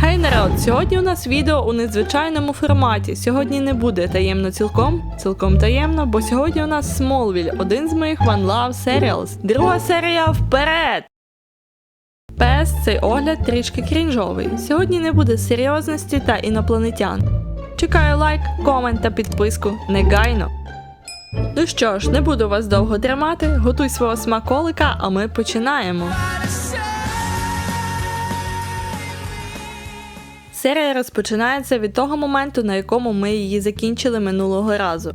Гей народ! Сьогодні у нас відео у незвичайному форматі. Сьогодні не буде таємно цілком, цілком таємно, бо сьогодні у нас Смолвіль, один з моїх One Love Serials. Друга серія вперед! Пес цей огляд трішки крінжовий. Сьогодні не буде серйозності та інопланетян. Чекаю лайк, комент та підписку негайно. Ну що ж, не буду вас довго тримати, готуй свого смаколика, а ми починаємо. Серія розпочинається від того моменту, на якому ми її закінчили минулого разу.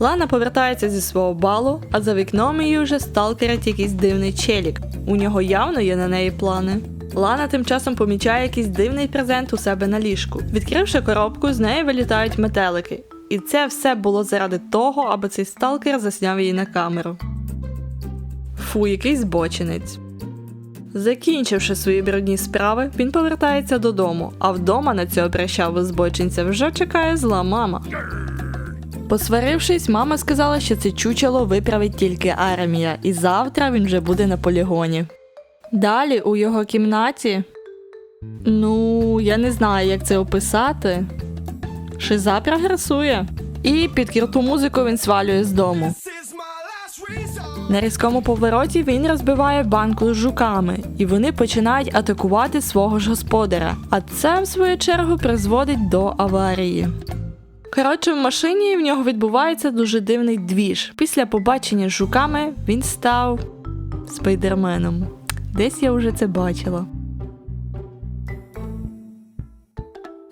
Лана повертається зі свого балу, а за вікном її вже сталкерить якийсь дивний челік. У нього явно є на неї плани. Лана тим часом помічає якийсь дивний презент у себе на ліжку. Відкривши коробку, з неї вилітають метелики. І це все було заради того, аби цей сталкер засняв її на камеру. Фу, який збочинець. Закінчивши свої брудні справи, він повертається додому, а вдома на цього прищавого збочинця вже чекає зла мама. Посварившись, мама сказала, що це чучело виправить тільки армія, і завтра він вже буде на полігоні. Далі у його кімнаті. Ну, я не знаю, як це описати. Шиза прогресує. І під круту музику він свалює з дому. На різкому повороті він розбиває банку з жуками, і вони починають атакувати свого ж господаря. А це, в свою чергу, призводить до аварії. Коротше, в машині в нього відбувається дуже дивний двіж. Після побачення з жуками він став спайдерменом. Десь я вже це бачила.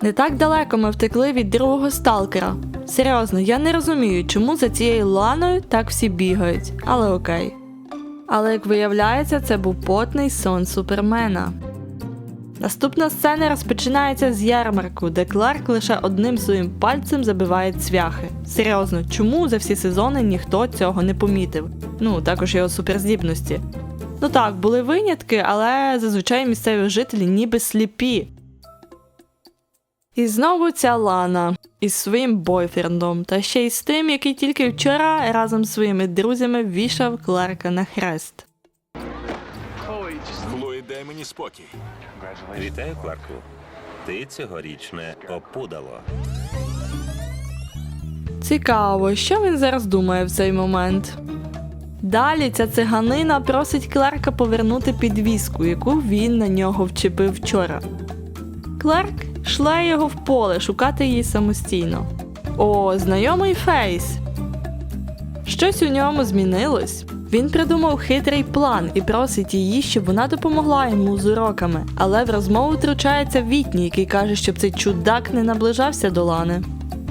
Не так далеко ми втекли від другого сталкера. Серйозно, я не розумію, чому за цією ланою так всі бігають, але окей. Але як виявляється, це був потний сон супермена. Наступна сцена розпочинається з ярмарку, де Кларк лише одним своїм пальцем забиває цвяхи. Серйозно, чому за всі сезони ніхто цього не помітив? Ну, також його суперздібності. Ну так, були винятки, але зазвичай місцеві жителі ніби сліпі. І знову ця Лана із своїм бойфрендом, та ще й з тим, який тільки вчора разом з своїми друзями вішав Кларка на хрест. Флойд, дай мені спокій. Вітаю, Кларку. Ти цьогорічне опудало. Цікаво, що він зараз думає в цей момент. Далі ця циганина просить Кларка повернути підвіску, яку він на нього вчепив вчора. Кларк шле його в поле шукати її самостійно. О, знайомий фейс. Щось у ньому змінилось. Він придумав хитрий план і просить її, щоб вона допомогла йому з уроками. Але в розмову втручається Вітні, який каже, щоб цей чудак не наближався до Лани.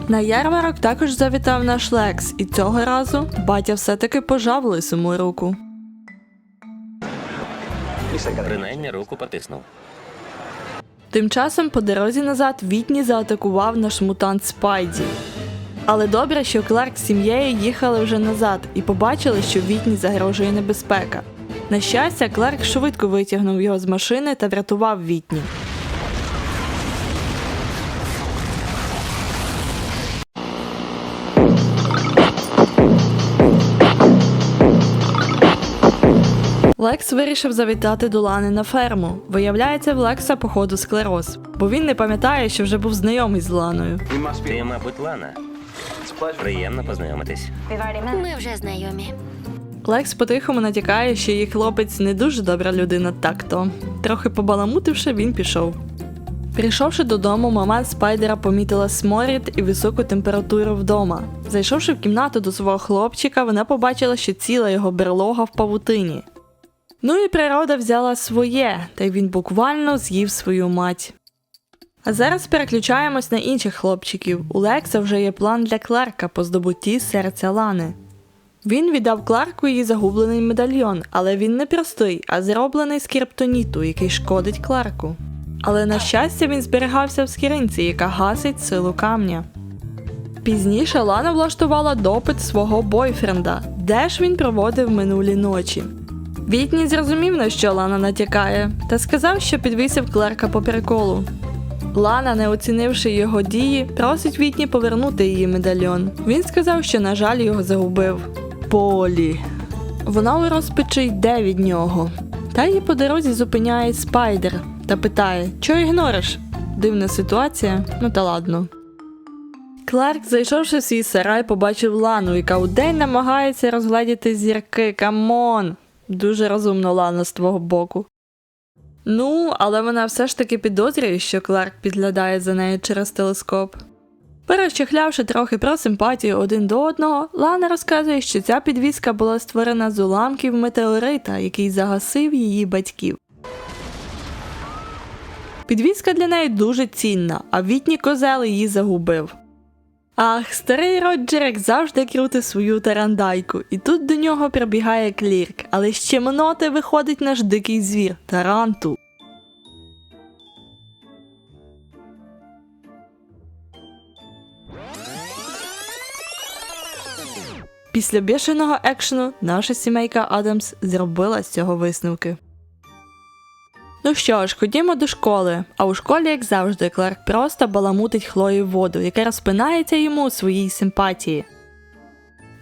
На ярмарок також завітав наш Лекс, і цього разу батя все-таки пожав лисому руку. Принаймні руку потиснув. Тим часом по дорозі назад Вітні заатакував наш мутант Спайді. Але добре, що Кларк з сім'єю їхали вже назад і побачили, що Вітні загрожує небезпека. На щастя, Кларк швидко витягнув його з машини та врятував Вітні. Лекс вирішив завітати до Лани на ферму. Виявляється, в Лекса походу склероз, бо він не пам'ятає, що вже був знайомий з Ланою. Ти, мабуть, Лана. Приємно познайомитись. Ми вже знайомі. Лекс по-тихому натякає, що її хлопець не дуже добра людина так-то. Трохи побаламутивши, він пішов. Прийшовши додому, мама спайдера помітила сморід і високу температуру вдома. Зайшовши в кімнату до свого хлопчика, вона побачила, що ціла його берлога в павутині. Ну і природа взяла своє, та й він буквально з'їв свою мать. А зараз переключаємось на інших хлопчиків. У Лекса вже є план для Кларка по здобутті серця Лани. Він віддав Кларку її загублений медальйон, але він не простий, а зроблений з криптоніту, який шкодить Кларку. Але на щастя він зберігався в скринці, яка гасить силу камня. Пізніше Лана влаштувала допит свого бойфренда, де ж він проводив минулі ночі. Вітні зрозумів, на що Лана натякає, та сказав, що підвісив Кларка по приколу. Лана, не оцінивши його дії, просить Вітні повернути її медальйон. Він сказав, що, на жаль, його загубив. Полі. Вона у розпачі йде від нього. Та її по дорозі зупиняє спайдер та питає: Чого ігнориш? дивна ситуація, ну та ладно. Кларк, зайшовши в свій сарай, побачив Лану, яка удень намагається розгледіти зірки. Камон! Дуже розумно Лана з твого боку. Ну, але вона все ж таки підозрює, що Кларк підглядає за нею через телескоп. Перечехлявши трохи про симпатію один до одного, Лана розказує, що ця підвіска була створена з уламків метеорита, який загасив її батьків. Підвіска для неї дуже цінна, а Вітні козел її загубив. Ах, старий Роджер як завжди крутив свою тарандайку, і тут до нього прибігає клірк, але з чемноти виходить наш дикий звір тарантул. Після бішеного екшену наша сімейка Адамс зробила з цього висновки. Ну що ж, ходімо до школи. А у школі, як завжди, Кларк просто баламутить Хлої воду, яка розпинається йому у своїй симпатії.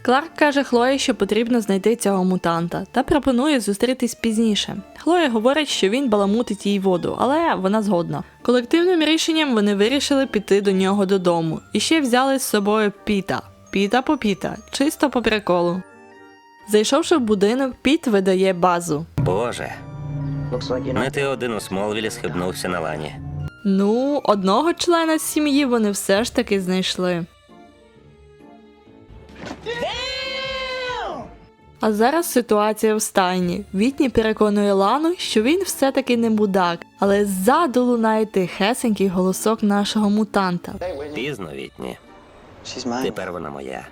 Кларк каже Хлої, що потрібно знайти цього мутанта, та пропонує зустрітись пізніше. Хлоя говорить, що він баламутить їй воду, але вона згодна. Колективним рішенням вони вирішили піти до нього додому і ще взяли з собою Піта. Піта по Піта, чисто по приколу. Зайшовши в будинок, Піт видає базу. Боже, не один у Смолвілі схибнувся на лані. Ну, одного члена з сім'ї вони все ж таки знайшли. А зараз ситуація в стайні. Вітні переконує Лану, що він все-таки не мудак, але ззаду лунає тихесенький голосок нашого мутанта. Пізно, Вітні. Тепер вона моя.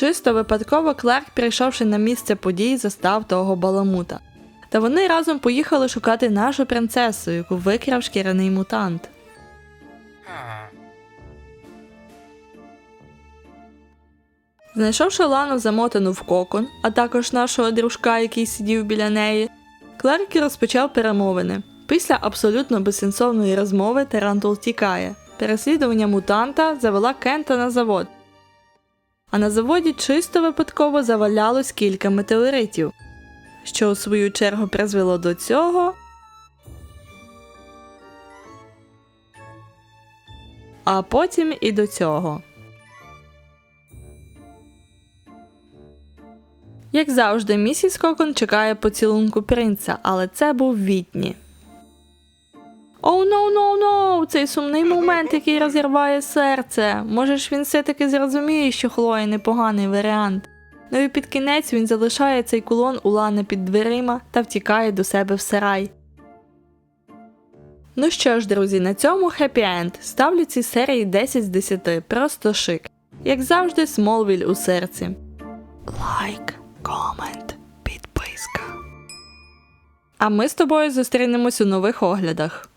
Чисто випадково Кларк, прийшовши на місце подій, застав того баламута. Та вони разом поїхали шукати нашу принцесу, яку викрав шкіряний мутант. Знайшовши Лану замотану в кокон, а також нашого дружка, який сидів біля неї, Кларк розпочав перемовини. Після абсолютно безсенсовної розмови Тарантул тікає. Переслідування мутанта завела Кента на завод, а на заводі чисто випадково завалялось кілька метеоритів, що у свою чергу призвело до цього. А потім і до цього. Як завжди, місіс Кокон чекає поцілунку принца, але це був Вітні. Оу, ноу! Цей сумний момент, який розірває серце. Може ж він все-таки зрозуміє, що Хлоя непоганий варіант. Ну і під кінець він залишає цей кулон у Лани під дверима та втікає до себе в сарай. Ну що ж, друзі, на цьому хеппі енд. Ставлю цій серії 10 з 10. Просто шик. Як завжди, Смолвіль у серці. Лайк, комент, підписка. А ми з тобою зустрінемось у нових оглядах.